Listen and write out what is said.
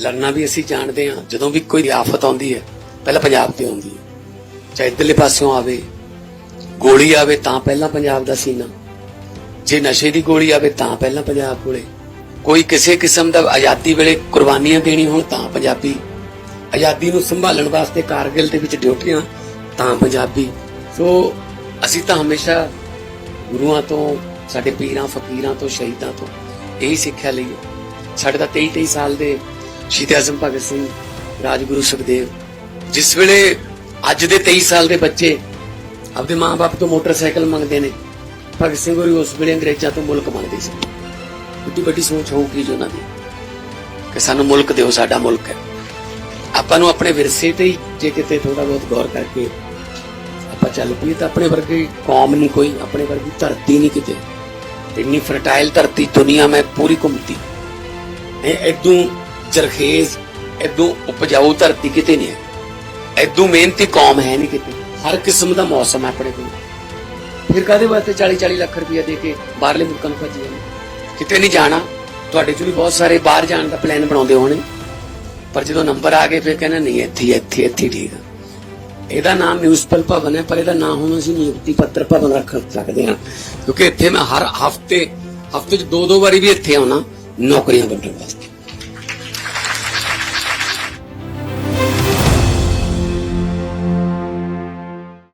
ਲੜਨਾ ਵੀ ਅਸੀਂ ਜਾਣਦੇ ਹਾਂ। ਜਦੋਂ ਵੀ ਕੋਈ ਆਫਤ ਆਉਂਦੀ ਹੈ, ਪਹਿਲਾਂ ਪੰਜਾਬ ਤੇ ਆਉਂਦੀ ਹੈ। ਚਾਹੇ ਇੱਧਰਲੇ ਪਾਸਿਓਂ ਆਵੇ, ਗੋਲੀ ਆਵੇ ਤਾਂ ਪਹਿਲਾਂ ਪੰਜਾਬ ਦਾ ਸੀਨਾ। ਜੇ ਨਸ਼ੇ ਦੀ ਗੋਲੀ ਆਵੇ ਤਾਂ ਪਹਿਲਾਂ ਪੰਜਾਬ ਕੋਲੇ। ਕੋਈ ਕਿਸੇ ਕਿਸਮ ਦਾ ਆਜ਼ਾਦੀ ਵੇਲੇ ਕੁਰਬਾਨੀਆਂ ਦੇਣੀ ਹੋਣ ਤਾਂ ਪੰਜਾਬੀ। ਆਜ਼ਾਦੀ ਨੂੰ ਸੰਭਾਲਣ ਵਾਸਤੇ ਕਾਰਗਿਲ ਦੇ ਵਿੱਚ ਡਿਊਟੀਆਂ ਤਾਂ ਪੰਜਾਬੀ। ਸੋ ਅਸੀਂ ਤਾਂ ਹਮੇਸ਼ਾ ਗੁਰੂਆਂ ਤੋਂ, ਸਾਡੇ ਪੀਰਾਂ, ਫਕੀਰਾਂ ਤੋਂ, ਸ਼ਹੀਦਾਂ ਤੋਂ ਇਹੀ ਸਿੱਖਿਆ ਲਈ। ਸਾਡੇ ਤਾਂ 23 23 ਸਾਲ ਦੇ ਸ਼ਹੀਦ ਆਜ਼ਮ ਭਗਤ ਸਿੰਘ, ਰਾਜਗੁਰੂ ਸੁਖਦੇਵ, ਜਿਸ ਵੇਲੇ ਅੱਜ ਦੇ 23 ਸਾਲ ਦੇ ਬੱਚੇ ਆਪਦੇ ਮਾਪੇ ਤੋਂ ਮੋਟਰਸਾਈਕਲ ਮੰਗਦੇ ਨੇ, ਭਗਤ ਸਿੰਘ ਹੋਰੀ ਉਸ ਵੇਲੇ ਅੰਗਰੇਜ਼ਾਂ ਤੋਂ ਮੁਲਕ ਮੰਗਦੇ ਸੀ। ਕਿੰਨੀ ਵੱਡੀ ਸੋਚ ਹੋਊਗੀ ਜੀ ਉਹਨਾਂ ਦੀ ਕਿ ਸਾਨੂੰ ਮੁਲਕ ਦਿਓ, ਸਾਡਾ ਮੁਲਕ ਹੈ। ਆਪਾਂ ਨੂੰ ਆਪਣੇ ਵਿਰਸੇ ਤੇ ਜੇ ਕਿਤੇ ਥੋੜਾ ਬਹੁਤ ਗੌਰ ਕਰਕੇ ਆਪਾਂ ਚੱਲ ਪਈਏ ਤਾਂ ਆਪਣੇ ਵਰਗੀ ਕੌਮ ਨਹੀਂ ਕੋਈ, ਆਪਣੇ ਵਰਗੀ ਧਰਤੀ ਨਹੀਂ ਕਿਤੇ। ਇੰਨੀ ਫਰਟਾਈਲ ਧਰਤੀ ਦੁਨੀਆ ਮੈਂ ਪੂਰੀ ਘੁੰਮਤੀ। ਇਹ ਇਦੋਂ ਜਰਖੇਜ਼ ਇਦੋਂ ਉਪਜਾਊ ਧਰਤੀ ਕਿਤੇ ਨਹੀਂ ਹੈ। ਇਦੋਂ ਮਿਹਨਤੀ ਕੌਮ ਹੈ ਨਹੀਂ ਕਿਤੇ। ਹਰ ਕਿਸਮ ਦਾ ਮੌਸਮ ਹੈ ਆਪਣੇ ਕੋਲ। ਫਿਰ ਕਾਦੇ ਵਾਸਤੇ 40 40 ਲੱਖ ਰੁਪਇਆ ਦੇ ਕੇ ਬਾਹਰਲੇ ਮੁਲਕਾਂ ਨੂੰ ਭੱਜੀ ਜਾਂਦੇ? ਕਿਤੇ ਨਹੀਂ ਜਾਣਾ। ਤੁਹਾਡੇ ਚ ਵੀ ਬਹੁਤ ਸਾਰੇ ਬਾਹਰ ਜਾਣ ਦਾ ਪਲਾਨ ਬਣਾਉਂਦੇ ਹੋਣੇ। ਪਰ ਜਦੋਂ ਨੰਬਰ ਆ ਗਏ, ਫਿਰ ਕਹਿੰਦਾ, ਨਹੀਂ, ਇੱਥੇ ਇੱਥੇ ਇੱਥੇ ਠੀਕ ਆ। ਇਹਦਾ ਨਾਮ ਮਿਊਨਿਸਪਲ ਭਵਨ ਹੈ, ਪਰ ਇਹਦਾ ਨਾਮ ਹੁਣ ਅਸੀਂ ਨਿਯੁਕਤੀ ਪੱਤਰ ਭਵਨ ਰੱਖ ਸਕਦੇ ਹਾਂ। ਕਿਉਂਕਿ ਇੱਥੇ ਮੈਂ ਹਰ ਹਫ਼ਤੇ ਹਫ਼ਤੇ 'ਚ ਦੋ ਦੋ ਵਾਰੀ ਵੀ ਇੱਥੇ ਆਉਣਾ, ਨੌਕਰੀਆਂ ਵੰਡਣ ਵਾਸਤੇ।